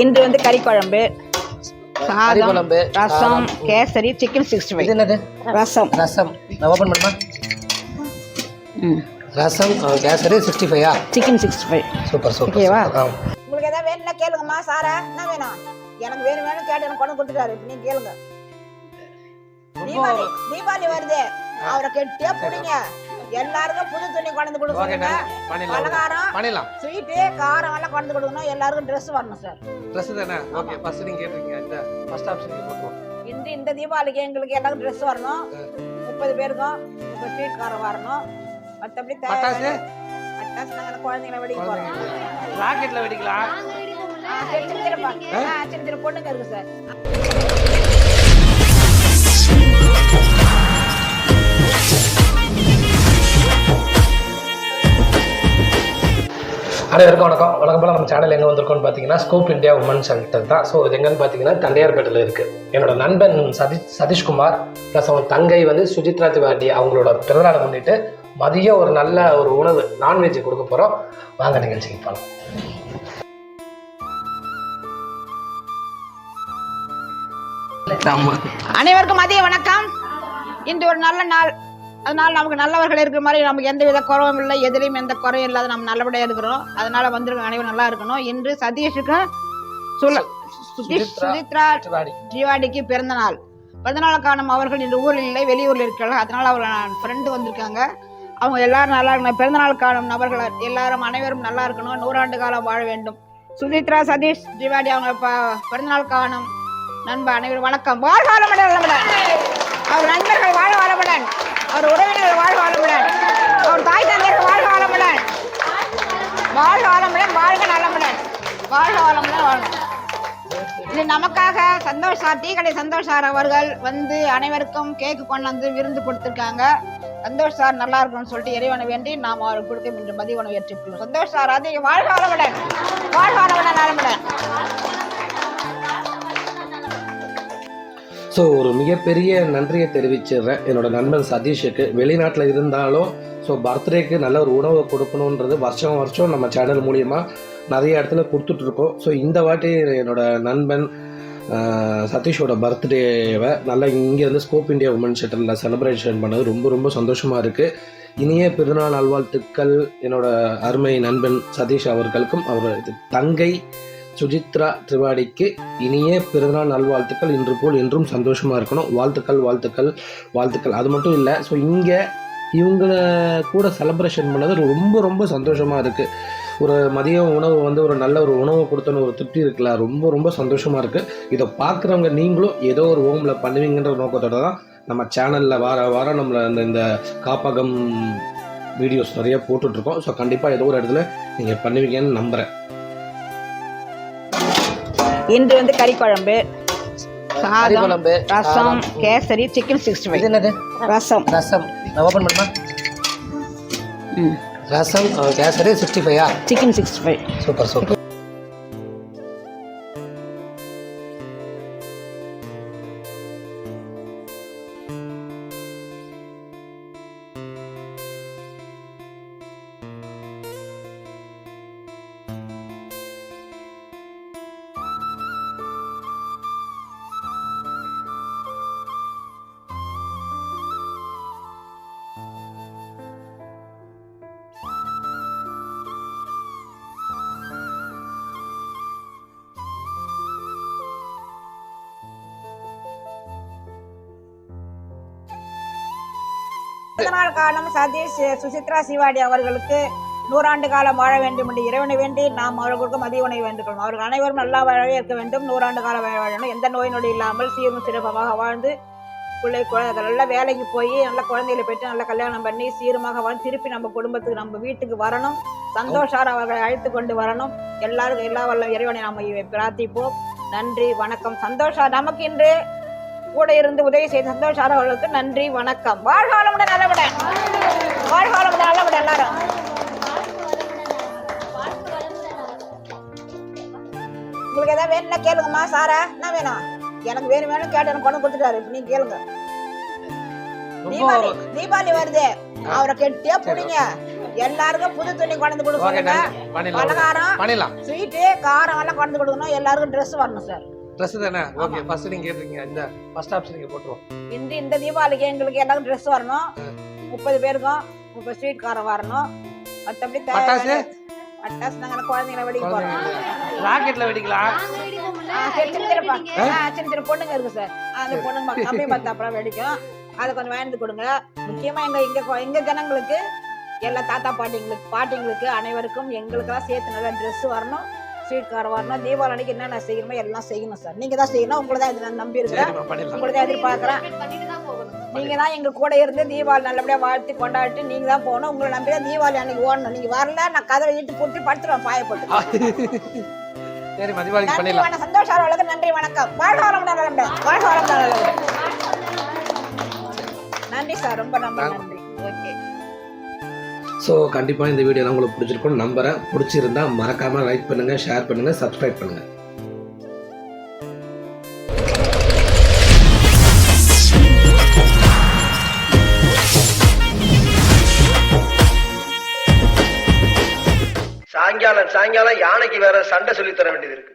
இன்று வந்து கறி குழம்பு சாதம் குழம்பு, ரசம். கேசரி சிக்கன் சிக்ஸ்டி இது ஃபைவ் என்னது? ரசம். ரசம். நான் ஓப்பன் பண்ணுமா? ரசம் kesari sixty ஃபைவா chicken sixty five super super ஓகேவா? உங்களுக்கு எதாவது வேணும்னா கேளுங்கம்மா சாரா. என்ன வேணும்? எனக்கு வேணும் வேணும் கேட்டு எனக்கு கொண்டு கொடுத்துட்டாரு. நீங்க கேளுங்க. தீபாவளி தீபாவளி வருது. அவரை கெட்டியா பிடிங்க. எல்லாருக்கும் புது துணி கொண்டு பண்ணிடலாம் பலகாரம் பண்ணிடலாம். ஸ்வீட்டு காரம் எல்லாம் கொண்டு கொடுக்கணும் எல்லாருக்கும் Dress வரணும் சார். ட்ரெஸ் தானே? ஓகே ஃபர்ஸ்ட் நீங்க கேட்டிருக்கீங்க இந்த ஃபர்ஸ்ட் ஆப்ஷன் போட்டுருவோம் இந்த இந்த தீபாவளிக்கு எங்களுக்கு எல்லாருக்கும் Dress வரணும். முப்பது பேருக்கும் முப்பது ஸ்வீட் காரம் வரணும். மற்றபடி பட்டாசு? பட்டாசு நாங்கள் குழந்தைங்களை வெடிக்க போறோம். ராக்கெட்ல வெடிக்கலாம். சின்ன சின்ன பொண்ணுங்க இருக்கு சார். அனைவருக்கும் வணக்கம். வணக்கம் போல் நம்ம சேனல் எங்கே வந்திருக்கோம்னு பார்த்தீங்கன்னா ஸ்கோப் இந்தியா உமன் சென்டர் தான். ஸோ இது எங்கன்னு பார்த்தீங்கன்னா தண்டையார்பேட்டில் இருக்குது என்னோட நண்பன் சதீஷ் சதீஷ்குமார் ப்ளஸ் அவன் தங்கை வந்து சுஜித்ரா திவாட்டி அவங்களோட பிறந்தநாளை முன்னிட்டு மதியம் ஒரு நல்ல ஒரு உணவு நான்வெஜ் கொடுக்க போகிறோம் வாங்க நிகழ்ச்சிக்கு போகலாம் அனைவருக்கும் மதிய வணக்கம். இன்று ஒரு நல்ல நாள். அதனால நமக்கு நல்லவர்கள் இருக்கிற மாதிரி நமக்கு எந்த வித குறவும் இல்லை எதிலையும் எந்த குறையும் இல்லாத நம்ம நல்லபடியாக இருக்கிறோம். அதனால வந்திருக்க அனைவரும் நல்லா இருக்கணும். இன்று சதீஷுக்கும் சுல சுதீஷ் சுசித்ரா. சுஜித்ரா திவாடி. ஜீவாடிக்கு பிறந்த நாள். பிறந்த நாள் காணும் அவர்கள் இன்று ஊரில் இல்லை வெளியூரில் இருக்கிறார்கள் அதனால அவர் ஃப்ரெண்டு வந்திருக்காங்க. அவங்க எல்லாரும் நல்லா இருக்கணும். பிறந்த நாள் காணும் நபர்கள் எல்லாரும் அனைவரும் நல்லா இருக்கணும். நூறாண்டு காலம் வாழ வேண்டும். சுஜித்ரா சதீஷ் ஜீவாடி அவங்க ப- பிறந்த நாள் காணும் நண்பர் அனைவரும் வணக்கம். வாழ்க வளமுடன் வளமுடன். அவர் நண்பர்கள் வாழ வளமுடன். அவர் உறவினர் வாழ்க வாழமுடன் அவர் தாய் தந்தையர் வாழ்க வாழமுடன் வாழ்க வாழமுடன் வாழ்க நலமுடன். வாழ்க வாழமுடன் வாழும் இது நமக்காக சந்தோஷ் சார் டீ கடை சந்தோஷ் சார் அவர்கள் வந்து அனைவருக்கும் கேக்கு கொண்டு வந்து விருந்து கொடுத்துருக்காங்க. சந்தோஷ் சார் நல்லா இருக்கணும்னு சொல்லிட்டு இறைவனை வேண்டி நாம் அவருக்கு கொடுக்க இன்று மதிய உணவு ஏற்றுக்கொள்ளும் சந்தோஷ் சார் அதிக வாழ்க வளமுடன். வாழ்க வளமுடன் நலமுடன். ஸோ ஒரு மிகப்பெரிய நன்றியை தெரிவிச்சிடுறேன். என்னோட நண்பன் சதீஷுக்கு. வெளிநாட்டில் இருந்தாலும் ஸோ பர்த்டேக்கு நல்ல ஒரு உணவை கொடுக்கணுன்றது வருஷம் வருஷம் நம்ம சேனல் மூலியமாக நிறைய இடத்துல கொடுத்துட்ருக்கோம். ஸோ இந்த வாட்டி என்னோட நண்பன் சதீஷோட பர்த்டேவை நல்லா இங்கேருந்து ஸ்கோப் இந்தியா உமன் சென்டரில் செலிப்ரேஷன் பண்ணது. ரொம்ப ரொம்ப சந்தோஷமாக இருக்குது இனிய பிறநாள் நல்வாழ்த்துக்கள். என்னோட அருமை நண்பன் சதீஷ் அவர்களுக்கும் அவர் தங்கை சுஜித்ரா திரிவாடிக்கு இனிய பிறந்தநாள் நல்வாழ்த்துக்கள் இன்று போல் என்றும் சந்தோஷமாக இருக்கணும். வாழ்த்துக்கள் வாழ்த்துக்கள் வாழ்த்துக்கள். அது மட்டும் இல்லை ஸோ இங்கே இவங்கள கூட செலப்ரேஷன் பண்ணது ரொம்ப ரொம்ப சந்தோஷமாக இருக்குது ஒரு மதிய உணவு வந்து ஒரு நல்ல ஒரு உணவு கொடுத்தோன்னு ஒரு திருப்தி இருக்குல்ல ரொம்ப ரொம்ப சந்தோஷமாக இருக்குது இதை பார்க்குறவங்க நீங்களும் ஏதோ ஒரு ஹோமில் பண்ணுவீங்கன்ற நோக்கத்தோட தான் நம்ம சேனலில் வார வாரம் நம்மளை அந்த இந்த காப்பகம் வீடியோஸ் நிறைய போட்டுட்ருக்கோம் ஸோ கண்டிப்பாக ஏதோ ஒரு இடத்துல நீங்கள் பண்ணுவீங்கன்னு நம்புகிறேன் இன்று வந்து கறி குழம்பு சாதம் குழம்பு ரசம். கேசரி சிக்கன் சிக்ஸ்டி ஃபைவ் என்னது? ரசம். ரசம். நான் ஓப்பன் பண்ணுமா? ரசம் kesari sixty ஃபைவா chicken sixty five super super. நாள் காலம் சதீஷ் சுசித்ரா சிவாடி அவர்களுக்கு நூறாண்டு காலம் வாழ வேண்டும் என்று இறைவனை வேண்டி நாம் அவர்களுக்கும் மதிய உணவு வேண்டுகிறோம். அவர்கள் அனைவரும் நல்லா வாழவே இருக்க வேண்டும். நூறாண்டு காலம் வாழ வேண்டும். எந்த நோய் நொடி இல்லாமல் சீரும் சிறப்பமாக வாழ்ந்து பிள்ளை குழந்தை நல்ல வேலைக்கு போய் நல்ல குழந்தைகளை பெற்று நல்ல கல்யாணம் பண்ணி சீருமாக வாழ்ந்து திருப்பி நம்ம குடும்பத்துக்கு நம்ம வீட்டுக்கு வரணும். சந்தோஷார் அவர்களை அழைத்து கொண்டு வரணும். எல்லாருக்கும் எல்லா வல்ல இறைவனை நாம் பிரார்த்திப்போம். நன்றி வணக்கம். சந்தோஷா நமக்கு இன்று கூட இருந்து உதவி செய்த சந்தோஷார் அவர்களுக்கு நன்றி வணக்கம். வாழ்க வளமுடன் நல்லவுடன். வாழ்க வளமுடன் நல்லவுடன் எல்லாரும். உங்களுக்கு ஏதாவது வேணும்னா கேளுங்கம்மா சாரா. என்ன வேணும்? எனக்கு வேணும் வேணும் கேட்டு எனக்கு கொண்டு கொடுத்துட்டாரு. இப்ப நீங்க கேளுங்க. தீபாவளி தீபாவளி வருது. அவரை கெட்டியா பிடிங்க. எல்லாருக்கும் புது துணி கொண்டு கொடுக்க ஓகே சொல்லுங்க பண்ணிடலாம். பலகாரம் ஸ்வீட்டு காரம் எல்லாம் கொண்டு கொடுக்கணும். எல்லாருக்கும் Dress வரணும் சார் ட்ரெஸ் தானே? ஓகே ஃபர்ஸ்ட் நீங்க கேட்டிருக்கீங்க. இந்த ஃபர்ஸ்ட் ஆப்ஷன் நீங்க போட்டுருவோம். இந்த இந்த தீபாவளிக்கு எங்களுக்கு எல்லாருக்கும் Dress வரணும். முப்பது பேருக்கும் முப்பது ஸ்வீட் காரம் வரணும் மற்றபடி பட்டாசு? பட்டாசு நாங்கள் குழந்தைங்கள வெடிக்க போறோம். ராக்கெட்ல வெடிக்கலாம். சின்ன சின்ன பொண்ணுங்க இருக்கு சார். அந்த பொண்ணுங்க கம்மி பத்து அப்புறம் வெடிக்கும். அதை கொஞ்சம் வாங்கிட்டு கொடுங்க. முக்கியமா எங்க இங்க கொ- எங்க ஜனங்களுக்கு எல்லா தாத்தா பாட்டிங்களுக்கு பாட்டிங்களுக்கு அனைவருக்கும் எங்களுக்கெல்லாம் சேர்த்து நல்லா Dress வரணும். ஸ்வீட் காரம் வரணும் தீபாவளி அன்னைக்கு என்னென்ன செய்யணுமோ எல்லாம் செய்யணும் சார். நீங்க தான் செய்யணும். உங்களை தான் இது நான் நம்பி இருக்கிறேன் உங்களை தான் எதிர்பார்க்குறேன். நீங்க தான் எங்க கூட இருந்து தீபாவளி நல்லபடியா வாழ்த்தி கொண்டாடிட்டு நீங்க தான் போகணும். உங்களை நம்பி தான் தீபாவளி அன்னைக்கு ஓடணும். நீங்க வரல நான் கதவை இட்டு போட்டு படுத்துருவேன் பாயப்பட்டு சரிம்மா தீபாவளிக்கு நன்றி பண்ணிடலாம். வணக்கம். சந்தோஷ அவர்களுக்கு நன்றி வணக்கம். வாழ்க வளம் வாழ்க வளம் நன்றி சார் ரொம்ப ரொம்ப நன்றி. ஸோ கண்டிப்பாக இந்த வீடியோ உங்களுக்கு பிடிச்சிருக்கும்னு நம்புறேன். பிடிச்சிருந்தா மறக்காமல் லைக் பண்ணுங்க ஷேர் பண்ணுங்க சப்ஸ்கிரைப் பண்ணுங்க. சாயங்காலம் சாயங்காலம் யானைக்கு வேற சண்டை சொல்லி தர வேண்டியது இருக்கு.